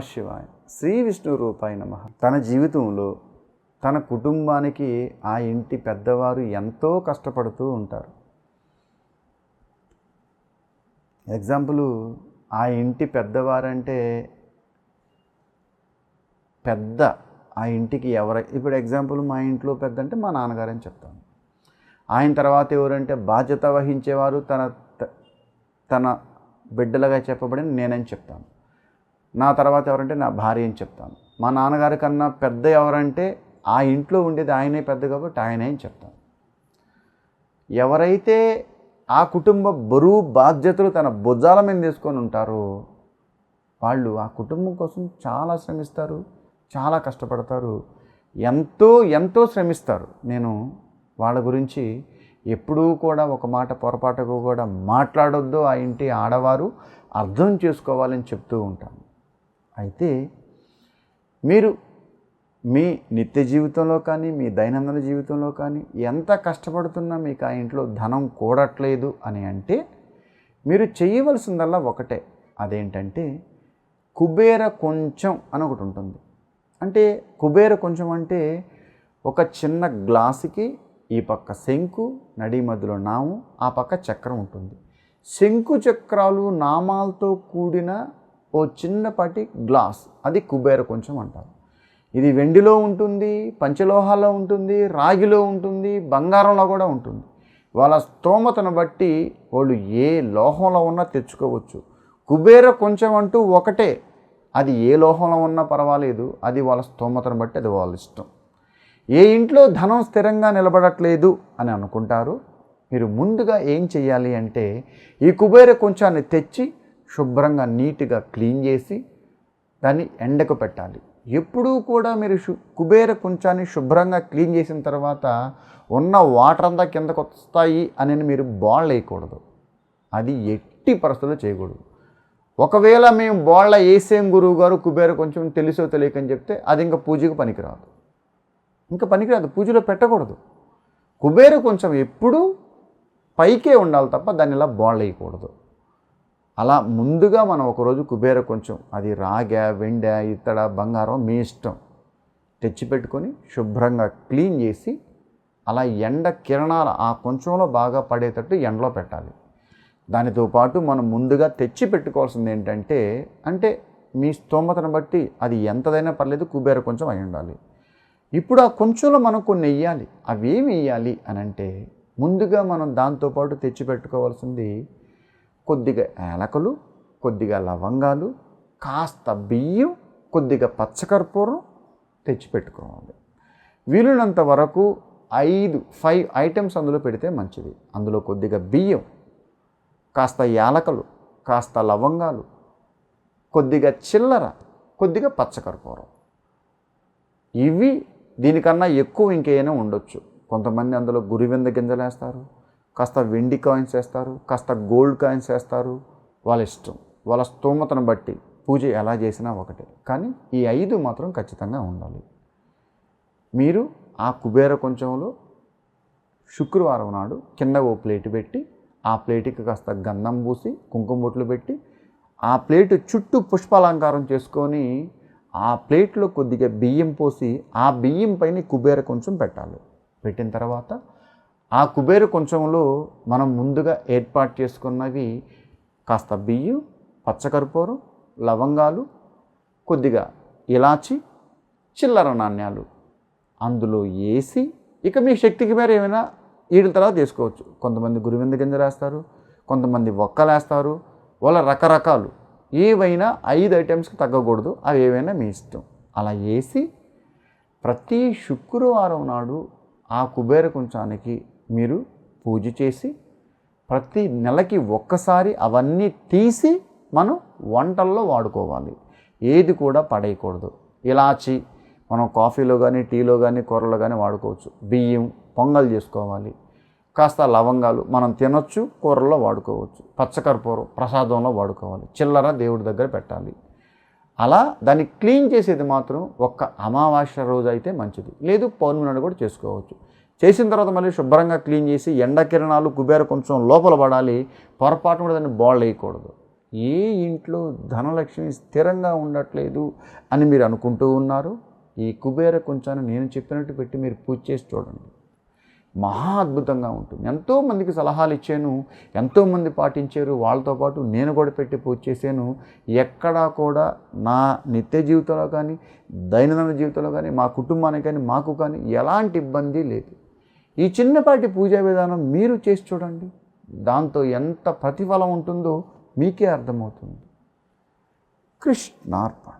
నమ శివాయ శ్రీ విష్ణు రూపాయ నమ. తన జీవితంలో తన కుటుంబానికి ఆ ఇంటి పెద్దవారు ఎంతో కష్టపడుతూ ఉంటారు. ఎగ్జాంపుల్ ఆ ఇంటి పెద్దవారంటే పెద్ద ఆ ఇంటికి ఎవరు ఇప్పుడు ఎగ్జాంపుల్ మా ఇంట్లో పెద్ద అంటే మా నాన్నగారని చెప్తాను. ఆయన తర్వాత ఎవరంటే బాధ్యత వహించేవారు తన తన బిడ్డలుగా చెప్పబడిన నేనని చెప్తాను. నా తర్వాత ఎవరంటే నా భార్య అని చెప్తాను. మా నాన్నగారి కన్నా పెద్ద ఎవరంటే ఆ ఇంట్లో ఉండేది ఆయనే పెద్ద కాబట్టి ఆయనే అని చెప్తాను. ఎవరైతే ఆ కుటుంబ బరువు బాధ్యతలు తన భుజాల మీద తీసుకొని ఉంటారో వాళ్ళు ఆ కుటుంబం కోసం చాలా శ్రమిస్తారు చాలా కష్టపడతారు ఎంతో ఎంతో శ్రమిస్తారు. నేను వాళ్ళ గురించి ఎప్పుడూ కూడా ఒక మాట పొరపాటుకు కూడా మాట్లాడొద్దు. ఆ ఇంటి ఆడవారు అర్థం చేసుకోవాలని చెప్తూ ఉంటాను. అయితే మీరు మీ నిత్య జీవితంలో కానీ మీ దైనందిన జీవితంలో కానీ ఎంత కష్టపడుతున్నా మీకు ఆ ఇంట్లో ధనం కూడట్లేదు అని అంటే మీరు చేయవలసిందల్లా ఒకటే. అదేంటంటే కుబేర కొంచెం అని ఒకటి ఉంటుంది. అంటే కుబేర కొంచెం అంటే ఒక చిన్న గ్లాసుకి ఈ పక్క శంకు నడి మధ్యలో నాము ఆ పక్క చక్రం ఉంటుంది. శంకు చక్రాలు నామాలతో కూడిన ఓ చిన్నపాటి గ్లాస్ అది కుబేర కొంచెం అంటారు. ఇది వెండిలో ఉంటుంది పంచలోహాల్లో ఉంటుంది రాగిలో ఉంటుంది బంగారంలో కూడా ఉంటుంది. వాళ్ళ స్తోమతను బట్టి వాళ్ళు ఏ లోహంలో ఉన్నా తెచ్చుకోవచ్చు. కుబేర కొంచెం అంటూ ఒకటే అది ఏ లోహంలో ఉన్నా పర్వాలేదు అది వాళ్ళ స్తోమతను బట్టి అది వాళ్ళ ఇష్టం. ఏ ఇంట్లో ధనం స్థిరంగా నిలబడట్లేదు అని అనుకుంటారు మీరు ముందుగా ఏం చేయాలి అంటే ఈ కుబేర కొంచాన్ని తెచ్చి శుభ్రంగా నీట్గా క్లీన్ చేసి దాన్ని ఎండకు పెట్టాలి. ఎప్పుడూ కూడా మీరు శు కుబేర కొంచాన్ని శుభ్రంగా క్లీన్ చేసిన తర్వాత ఉన్న వాటర్ అంతా కిందకు వస్తాయి అని మీరు బాల్ వేయకూడదు. అది ఎట్టి పరిస్థితుల్లో చేయకూడదు. ఒకవేళ మేము బోళ్ళ వేసేం గురువు గారు కుబేర కొంచెం తెలుసో తెలియకని చెప్తే అది ఇంకా పూజకు పనికిరాదు. ఇంకా పనికిరాదు. పూజలో పెట్టకూడదు. కుబేర కొంచెం ఎప్పుడూ పైకే ఉండాలి తప్ప దాన్ని ఇలా బోళ్ళ వేయకూడదు. అలా ముందుగా మనం ఒకరోజు కుబేర కొంచెం అది రాగా వెండ ఇత్తడ బంగారం మీ ఇష్టం. తెచ్చిపెట్టుకొని శుభ్రంగా క్లీన్ చేసి అలా ఎండ కిరణాలు ఆ కొంచెంలో బాగా పడేటట్టు ఎండలో పెట్టాలి. దానితో పాటు మనం ముందుగా తెచ్చి పెట్టుకోవాల్సింది ఏంటంటే అంటే మీ స్తోమతను బట్టి అది ఎంతదైనా పర్లేదు కుబేర కొంచెం అయి ఉండాలి. ఇప్పుడు ఆ కొంచెంలో మనం కొన్ని వెయ్యాలి అవి ఏమి వెయ్యాలి అని అంటే ముందుగా మనం దాంతోపాటు తెచ్చి పెట్టుకోవాల్సింది కొద్దిగా ఏలకలు కొద్దిగా లవంగాలు కాస్త బియ్యం కొద్దిగా పచ్చకర్పూరం తెచ్చిపెట్టుకోవాలి. వీలునంత వరకు ఐదు ఫైవ్ ఐటమ్స్ అందులో పెడితే మంచిది. అందులో కొద్దిగా బియ్యం కాస్త యాలకలు కాస్త లవంగాలు కొద్దిగా చిల్లర కొద్దిగా పచ్చకర్పూరం. ఇవి దీనికన్నా ఎక్కువ ఇంకేమైనా ఉండొచ్చు. కొంతమంది అందులో గురివింద గింజలు వేస్తారు కాస్త వెండి కాయిన్స్ వేస్తారు కాస్త గోల్డ్ కాయిన్స్ వేస్తారు. వాళ్ళ ఇష్టం వాళ్ళ స్తోమతను బట్టి పూజ ఎలా చేసినా ఒకటే. కానీ ఈ ఐదు మాత్రం ఖచ్చితంగా ఉండాలి. మీరు ఆ కుబేర కొంచెంలో శుక్రవారం నాడు కింద ఓ ప్లేట్ పెట్టి ఆ ప్లేట్కి కాస్త గంధం పూసి కుంకుమ బొట్లు పెట్టి ఆ ప్లేట్ చుట్టూ పుష్పాలంకారం చేసుకొని ఆ ప్లేట్లో కొద్దిగా బియ్యం పోసి ఆ బియ్యం పైన కుబేర కొంచెం పెట్టాలి. పెట్టిన తర్వాత ఆ కుబేరు కొంచెంలో మనం ముందుగా ఏర్పాటు చేసుకున్నవి కాస్త బియ్యం పచ్చకర్పూరం లవంగాలు కొద్దిగా ఇలాచి చిల్లర నాణ్యాలు. అందులో వేసి ఇక మీ శక్తికి మేర ఏమైనా వీటి తర్వాత తీసుకోవచ్చు కొంతమంది గురువింద గింజలు వేస్తారు కొంతమంది ఒక్కలు వేస్తారు వాళ్ళ రకరకాలు. ఏవైనా ఐదు ఐటమ్స్కి తగ్గకూడదు అవి ఏవైనా మీ ఇష్టం. అలా వేసి ప్రతి శుక్రవారం నాడు ఆ కుబేర కుంచానికి మీరు పూజ చేసి ప్రతి నెలకి ఒక్కసారి అవన్నీ తీసి మనం వంటల్లో వాడుకోవాలి. ఏది కూడా పడేయకూడదు. ఇలాచి మనం కాఫీలో కానీ టీలో కానీ కూరలో కానీ వాడుకోవచ్చు. బియ్యం పొంగల్ చేసుకోవాలి. కాస్త లవంగాలు మనం తినొచ్చు కూరల్లో వాడుకోవచ్చు. పచ్చకర్పూరం ప్రసాదంలో వాడుకోవాలి. చిల్లర దేవుడి దగ్గర పెట్టాలి. అలా దాన్ని క్లీన్ చేసేది మాత్రం ఒక్క అమావాస్య రోజు అయితే మంచిది. లేదు పౌర్ణమి నాడు కూడా చేసుకోవచ్చు. చేసిన తర్వాత మళ్ళీ శుభ్రంగా క్లీన్ చేసి ఎండ కిరణాలు కుబేర కొంచెం లోపల పడాలి పొరపాటు కూడా దాన్ని బాల్ వేయకూడదు. ఏ ఇంట్లో ధనలక్ష్మి స్థిరంగా ఉండట్లేదు అని మీరు అనుకుంటూ ఉన్నారు ఈ కుబేర కొంచెం నేను చెప్పినట్టు పెట్టి మీరు పూజ చేసి చూడండి. మహా అద్భుతంగా ఉంటుంది. ఎంతోమందికి సలహాలు ఇచ్చాను ఎంతోమంది పాటించారు వాళ్ళతో పాటు నేను కూడా పెట్టి పూజ చేశాను. ఎక్కడా కూడా నా నిత్య జీవితంలో కానీ దైనందిన జీవితంలో కానీ మా కుటుంబానికి కానీ మాకు కానీ ఎలాంటి ఇబ్బంది లేదు. ఈ చిన్నపాటి పూజా విధానం మీరు చేసి చూడండి. దాంతో ఎంత ప్రతిఫలం ఉంటుందో మీకే అర్థమవుతుంది. కృష్ణార్పణ.